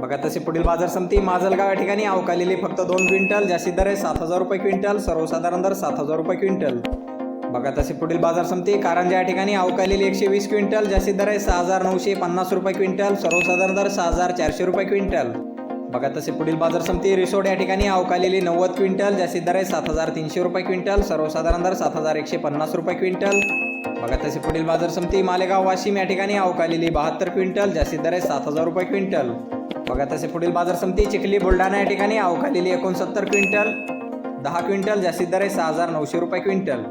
बघा तसे पुढील बाजार समिती माजलगाव या ठिकाणी अवकालेली फक्त दोन क्विंटल जास्तीत दर आहे सात हजार रुपये क्विंटल सर्वसाधारण दर सात हजार रुपये क्विंटल. बघा तसे पुढील बाजार समिती कारंजा या ठिकाणी अवकालेली एकशे वीस क्विंटल जास्तीत दर आहे सहा हजार नऊशे पन्नास रुपये क्विंटल सर्वसाधारण दर सहा हजार चारशे रुपये क्विंटल. बघा तसे पुढील बाजार समिती रिसोड या ठिकाणी अवकालेली नव्वद क्विंटल जास्तीत दर आहे सात हजार तीनशे रुपये क्विंटल सर्वसाधारण दर सात हजार एकशे पन्नास रुपये क्विंटल. बघा तसे पुढील बाजार समिती मालेगाव वाशिम या ठिकाणी अवकालेली बहात्तर क्विंटल जास्तीत दर आहे सात हजार रुपये क्विंटल. बघा तसे पुढील बाजार समिती चिखली बुलढाणा या ठिकाणी अवकालेली एकोणसत्तर क्विंटल दहा क्विंटल जास्तीत दर आहे सहा हजार नऊशे रुपये क्विंटल.